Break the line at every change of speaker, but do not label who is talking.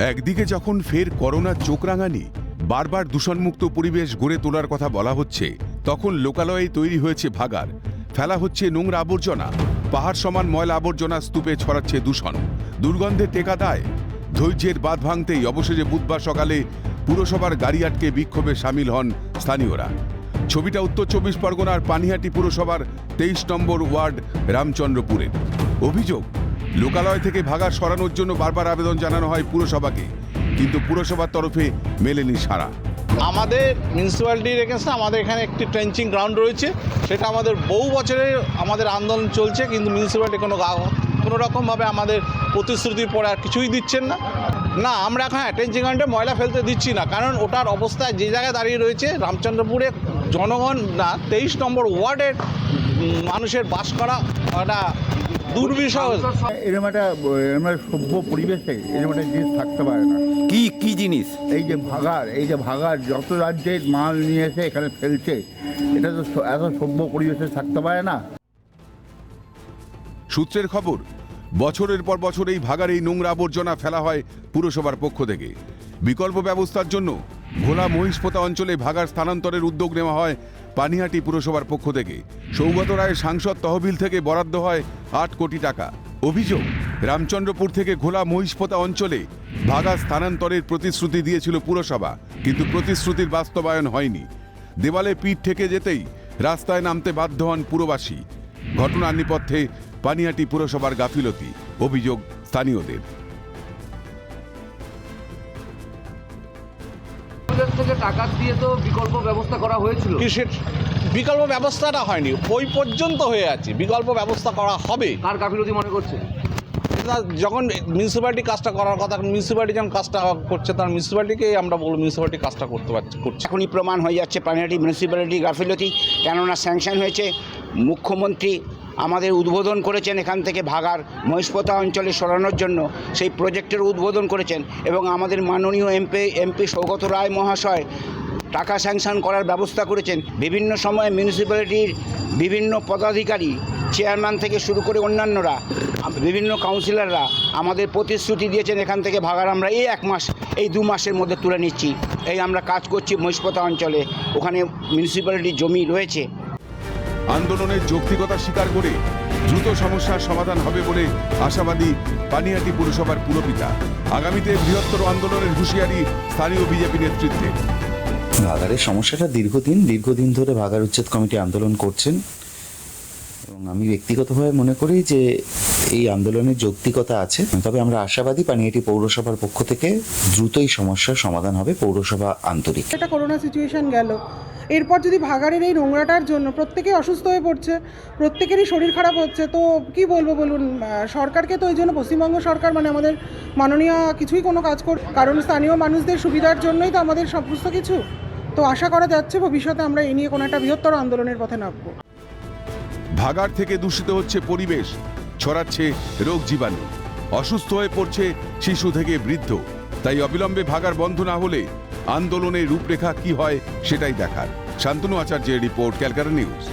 একদিকে যখন ফের করোনার চোখ রাঙানি, বারবার দূষণমুক্ত পরিবেশ গড়ে তোলার কথা বলা হচ্ছে, তখন লোকালয়ে তৈরি হয়েছে ভাগার ফেলা হচ্ছে নোংরা আবর্জনা, পাহাড় সমান ময়লা আবর্জনা স্তূপে ছড়াচ্ছে দূষণ, দুর্গন্ধে টেকা দেয়। ধৈর্যের বাঁধ ভাঙতেই অবশেষে বুধবার সকালে পুরসভার গাড়ি আটকে বিক্ষোভে সামিল হন স্থানীয়রা। ছবিটা উত্তর চব্বিশ পরগনার পানিহাটি পুরসভার তেইশ নম্বর ওয়ার্ড রামচন্দ্রপুরের। অভিযোগ লোকালয় থেকে ভাগার সরানোর জন্য বারবার আবেদন জানানো হয় পুরসভাকে, কিন্তু পুরসভার তরফে মেলেনি সারা
আমাদের মিউনিসিপ্যালিটির এগেনস্টে আমাদের এখানে একটি ট্রেঞ্চিং গ্রাউন্ড রয়েছে, সেটা আমাদের বহু বছরের আমাদের আন্দোলন চলছে, কিন্তু মিউনিসিপ্যালিটি কোনো কোনো রকমভাবে আমাদের প্রতিশ্রুতির পরে আর কিছুই দিচ্ছেন না। না, আমরা এখন হ্যাঁ ট্রেঞ্চিং গ্রাউন্ডে ময়লা ফেলতে দিচ্ছি না, কারণ ওটার অবস্থায় যে জায়গায় দাঁড়িয়ে রয়েছে, রামচন্দ্রপুরে জনগণ না, তেইশ নম্বর ওয়ার্ডের মানুষের বাস করা একটা দুর্বিষহ।
এরকম একটা এরকম একটা সভ্য পরিবেশে এরকম একটা জিনিস থাকতে পারে না।
কি কি জিনিস?
এই যে ভাগার এই যে ভাগার যত রাজ্যের মাল নিয়ে এসে এখানে ফেলছে এটা তো এত সভ্য পরিবেশে থাকতে পারে না।
সূত্রের খবর বছরের পর বছর এই ভাগার এই নোংরা আবর্জনা ফেলা হয় পুরসভার পক্ষ থেকে। বিকল্প ব্যবস্থার জন্য ভোলা মহিষপোতা অঞ্চলে ভাগার স্থানান্তরের উদ্যোগ নেওয়া হয় পানিহাটি পুরসভার পক্ষ থেকে সৌগত রায়ের সাংসদ তহবিল থেকে বরাদ্দ হয় আট কোটি টাকা। অভিযোগ, রামচন্দ্রপুর থেকে ঘোলা মহিষপোতা অঞ্চলে ভাগা স্থানান্তরের প্রতিশ্রুতি দিয়েছিল পুরসভা, কিন্তু প্রতিশ্রুতির বাস্তবায়ন হয়নি। দেওয়ালে পিঠ থেকে যেতেই রাস্তায় নামতে বাধ্য হন পুরবাসী। ঘটনার নেপথ্যে পানিহাটি পুরসভার গাফিলতি, অভিযোগ স্থানীয়দের।
থেকে টাকা দিয়ে তো বিকল্প ব্যবস্থা করা হয়েছিল।
কিসের? বিকল্প ব্যবস্থাটা হয়নি। ওই পর্যন্ত হয়ে আছে। বিকল্প ব্যবস্থা করা হবে।
কার গাফিলতি মনে করছে?
যখন মিউনিসিপ্যালিটি কাজটা করার কথা মিউনিসিপ্যালিটি যখন কাজটা করছে তার মিউনিসিপ্যালিটিকে আমরা বলব মিউনিসিপ্যালিটি কাজটা করতে পারছে করছে।
এখনই প্রমাণ হয়ে যাচ্ছে পানিহাটি মিউনিসিপ্যালিটি গাফিলতি কেননা স্যাংশন হয়েছে। মুখ্যমন্ত্রী আমাদের উদ্বোধন করেছেন এখান থেকে ভাগার মহিষপতা অঞ্চলে সরানোর জন্য। সেই প্রজেক্টের উদ্বোধন করেছেন এবং আমাদের মাননীয় এমপি এমপি সৌগত রায় মহাশয় টাকা স্যাংশন করার ব্যবস্থা করেছেন। বিভিন্ন সময়ে মিউনিসিপ্যালিটির বিভিন্ন পদাধিকারী, চেয়ারম্যান থেকে শুরু করে অন্যান্যরা, বিভিন্ন কাউন্সিলররা আমাদের প্রতিশ্রুতি দিয়েছেন এখান থেকে ভাগার। আমরা এই এক মাস, এই দু মাসের মধ্যে তুলে নিচ্ছি। এই আমরা কাজ করছি মহিষপতা অঞ্চলে। ওখানে মিউনিসিপ্যালিটির জমি রয়েছে।
আন্দোলনের যৌক্তিকতা স্বীকার করে দ্রুত সমস্যার সমাধান হবে বলে আশাবাদী পানিহাটি পুরসভার পুরপিতা। আগামীতে বৃহত্তর আন্দোলনের হুঁশিয়ারি স্থানীয় বিজেপি নেতৃত্বে।
ভাগাড়ের সমস্যাটা দীর্ঘদিন দীর্ঘদিন ধরে ভাগাড় উচ্ছেদ কমিটি আন্দোলন করছেন। এবং আমি ব্যক্তিগতভাবে মনে করি যে এই আন্দোলনের যৌক্তিকতা আছে তবে আমরা আশাবাদী পানিহাটি পৌরসভার পক্ষ থেকে দ্রুতই সমস্যার সমাধান হবে পৌরসভা আন্তরিক।
একটা করোনা সিচুয়েশন গেল। এরপর যদি ভাগাড়ের এই নোংরাটার জন্য প্রত্যেকেই অসুস্থ হয়ে পড়ছে প্রত্যেকেরই শরীর খারাপ হচ্ছে তো কি বলব বলুন সরকারকে তো ওই জন্য পশ্চিমবঙ্গ সরকার মানে আমাদের মাননীয় কিছুই কোনো কাজ কর কারণ স্থানীয় মানুষদের সুবিধার জন্যই তো আমাদের সমস্ত কিছু। তো আশা করা যাচ্ছে ভবিষ্যতে আমরা এই নিয়ে কোনো একটা বৃহত্তর আন্দোলনের পথে নামবো।
ভাগার থেকে দূষিত হচ্ছে পরিবেশ। ছড়াচ্ছে রোগ জীবাণু। অসুস্থ হয়ে পড়ছে শিশু থেকে বৃদ্ধ। তাই অবিলম্বে ভাগার বন্ধ না হলে আন্দোলনের রূপরেখা কি হয় সেটাই দেখার। শান্তনু আচার্যের রিপোর্ট ক্যালকাটা নিউজ।